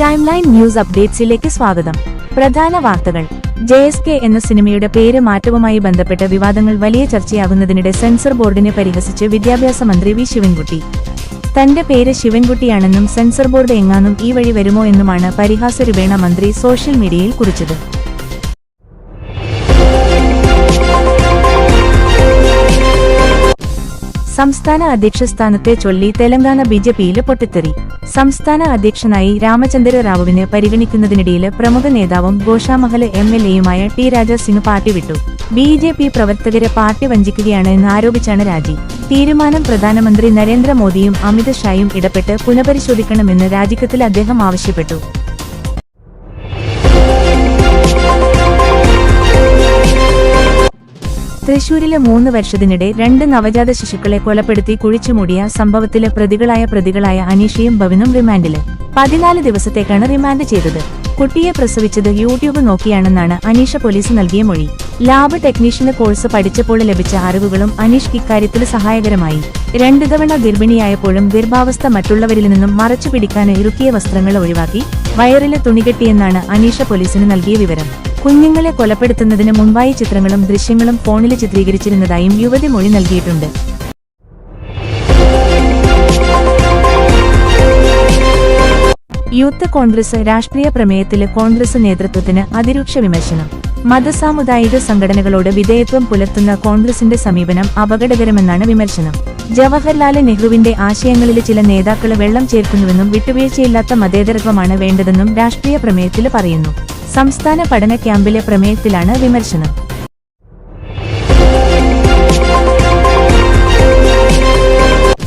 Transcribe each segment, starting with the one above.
Time line news അപ്ഡേറ്റ്സിലേക്ക് സ്വാഗതം. പ്രധാന വാർത്തകൾ. ജെ എസ് കെ എന്ന സിനിമയുടെ പേര് മാറ്റവുമായി ബന്ധപ്പെട്ട വിവാദങ്ങൾ വലിയ ചർച്ചയാകുന്നതിനിടെ സെൻസർ ബോർഡിനെ പരിഹസിച്ച് വിദ്യാഭ്യാസ മന്ത്രി വി. ശിവൻകുട്ടി. തന്റെ പേര് ശിവൻകുട്ടിയാണെന്നും സെൻസർ ബോർഡ് എങ്ങാനും ഈ വഴി വരുമോ എന്നുമാണ് പരിഹാസ രൂപേണ മന്ത്രി സോഷ്യൽ മീഡിയയിൽ കുറിച്ചത്. സംസ്ഥാന അധ്യക്ഷ സ്ഥാനത്തെ ചൊല്ലി തെലങ്കാന ബി ജെ പിയിലെ പൊട്ടിത്തെറി. സംസ്ഥാന അധ്യക്ഷനായി രാമചന്ദ്ര റാവുവിനെ പരിഗണിക്കുന്നതിനിടയിൽ പ്രമുഖ നേതാവും ഗോഷാമഹൽ എം എൽ എയുമായ ടി രാജാസിംഗ് പാർട്ടി വിട്ടു. ബി ജെ പി പ്രവർത്തകരെ പാർട്ടി വഞ്ചിക്കുകയാണ് എന്ന് ആരോപിച്ചാണ് രാജി. തീരുമാനം പ്രധാനമന്ത്രി നരേന്ദ്രമോദിയും അമിത് ഷായും ഇടപെട്ട് പുനഃപരിശോധിക്കണമെന്ന് രാജിക്കത്തിൽ അദ്ദേഹം ആവശ്യപ്പെട്ടു. തൃശൂരിലെ മൂന്ന് വർഷത്തിനിടെ രണ്ട് നവജാത ശിശുക്കളെ കൊലപ്പെടുത്തി കുഴിച്ചുമൂടിയ സംഭവത്തിലെ പ്രതികളായ പ്രതികളായ അനീഷയും ഭവനും റിമാൻഡിൽ. പതിനാല് ദിവസത്തേക്കാണ് റിമാൻഡ് ചെയ്തത്. കുട്ടിയെ പ്രസവിച്ചത് യൂട്യൂബ് നോക്കിയാണെന്നാണ് അനീഷ പോലീസ് നൽകിയ മൊഴി. ലാബ് ടെക്നീഷ്യന് കോഴ്സ് പഠിച്ചപ്പോൾ ലഭിച്ച അറിവുകളും അനീഷ് ഇക്കാര്യത്തിൽ സഹായകരമായി. രണ്ടു തവണ ഗർഭിണിയായപ്പോഴും ഗർഭാവസ്ഥ മറ്റുള്ളവരിൽ നിന്നും മറച്ചു പിടിക്കാൻ ഇറുക്കിയ വസ്ത്രങ്ങൾ ഒഴിവാക്കി വയറിലെ തുണികെട്ടിയെന്നാണ് അനീഷ പോലീസിന് നൽകിയ വിവരം. കുഞ്ഞുങ്ങളെ കൊലപ്പെടുത്തുന്നതിന് മുൻപായി ചിത്രങ്ങളും ദൃശ്യങ്ങളും ഫോണിൽ ചിത്രീകരിച്ചിരുന്നതായും യുവതി മൊഴി നൽകിയിട്ടുണ്ട്. യൂത്ത് കോൺഗ്രസ് രാഷ്ട്രീയ പ്രമേയത്തിൽ കോൺഗ്രസ് നേതൃത്വത്തിന് അതിരൂക്ഷ വിമർശനം. മതസാമുദായിക സംഘടനകളോട് വിധേയത്വം പുലർത്തുന്ന കോൺഗ്രസിന്റെ സമീപനം അപകടകരമെന്നാണ് വിമർശനം. ജവഹർലാൽ നെഹ്റുവിന്റെ ആശയങ്ങളിൽ ചില നേതാക്കൾ വെള്ളം ചേർക്കുന്നുവെന്നും വിട്ടുവീഴ്ചയില്ലാത്ത മതേതരത്വമാണ് വേണ്ടതെന്നും രാഷ്ട്രീയ പ്രമേയത്തിൽ പറയുന്നു. സംസ്ഥാന പഠന ക്യാമ്പിലെ പ്രമേയത്തിലാണ് വിമർശനം.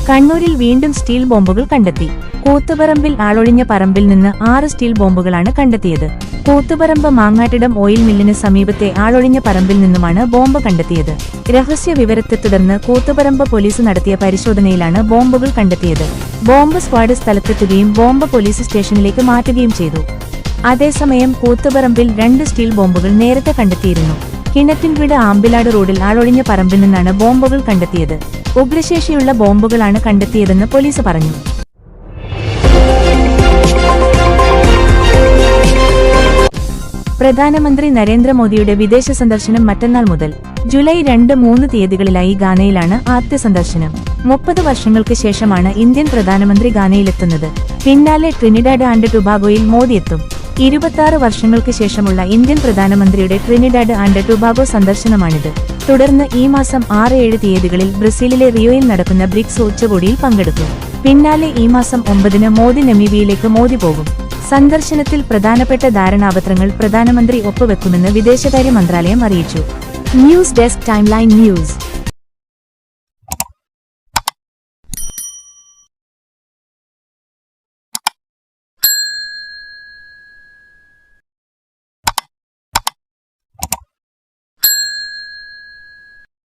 കണ്ണൂരിൽ വീണ്ടും സ്റ്റീൽ ബോംബുകൾ കണ്ടെത്തി. കൂത്തുപറമ്പിൽ ആളൊഴിഞ്ഞ പറമ്പിൽ നിന്ന് ആറ് സ്റ്റീൽ ബോംബുകളാണ് കണ്ടെത്തിയത്. കൂത്തുപറമ്പ് മാങ്ങാട്ടിടം ഓയിൽ മില്ലിന് സമീപത്തെ ആളൊഴിഞ്ഞ പറമ്പിൽ നിന്നുമാണ് ബോംബ് കണ്ടെത്തിയത്. രഹസ്യ വിവരത്തെ തുടർന്ന് കൂത്തുപറമ്പ് പോലീസ് നടത്തിയ പരിശോധനയിലാണ് ബോംബുകൾ കണ്ടെത്തിയത്. ബോംബ് സ്ക്വാഡ് സ്ഥലത്തെത്തുകയും ബോംബ് പോലീസ് സ്റ്റേഷനിലേക്ക് മാറ്റുകയും ചെയ്തു. അതേസമയം കൂത്തുപറമ്പിൽ രണ്ട് സ്റ്റീൽ ബോംബുകൾ നേരത്തെ കണ്ടെത്തിയിരുന്നു. കിണറ്റിൻവീട് ആമ്പിലാട് റോഡിൽ ആളൊഴിഞ്ഞ പറമ്പിൽ നിന്നാണ് ബോംബുകൾ കണ്ടെത്തിയത്. ഉഗ്രശേഷിയുള്ള ബോംബുകളാണ് കണ്ടെത്തിയതെന്ന് പോലീസ് പറഞ്ഞു. പ്രധാനമന്ത്രി നരേന്ദ്രമോദിയുടെ വിദേശ സന്ദർശനം മറ്റന്നാൾ മുതൽ ജൂലൈ രണ്ട് മൂന്ന് തീയതികളിലായി ഗാനയിലാണ് ആദ്യ സന്ദർശനം. മുപ്പത് വർഷങ്ങൾക്ക് ശേഷമാണ് ഇന്ത്യൻ പ്രധാനമന്ത്രി ഗാനയിലെത്തുന്നത് പിന്നാലെ ട്രിനിഡാഡ് ആൻഡ് ടുബാഗോയിൽ മോദി എത്തും ഇരുപത്തിയാറ് വർഷങ്ങൾക്ക് ശേഷമുള്ള ഇന്ത്യൻ പ്രധാനമന്ത്രിയുടെ ട്രിനിഡാഡ് ആൻഡ് ടുബാഗോ സന്ദർശനമാണിത്. തുടർന്ന് ഈ മാസം ആറ് ഏഴ് തീയതികളിൽ ബ്രസീലിലെ റിയോയിൽ നടക്കുന്ന ബ്രിക്സ് ഉച്ചകോടിയിൽ പങ്കെടുക്കും. പിന്നാലെ ഈ മാസം ഒമ്പതിന് മോദി നമീബിയയിലേക്ക് മോദി പോകും. സന്ദർശനത്തിൽ പ്രധാനപ്പെട്ട ധാരണാപത്രങ്ങൾ പ്രധാനമന്ത്രി ഒപ്പുവെക്കുമെന്ന് വിദേശകാര്യ മന്ത്രാലയം അറിയിച്ചു. News desk timeline news.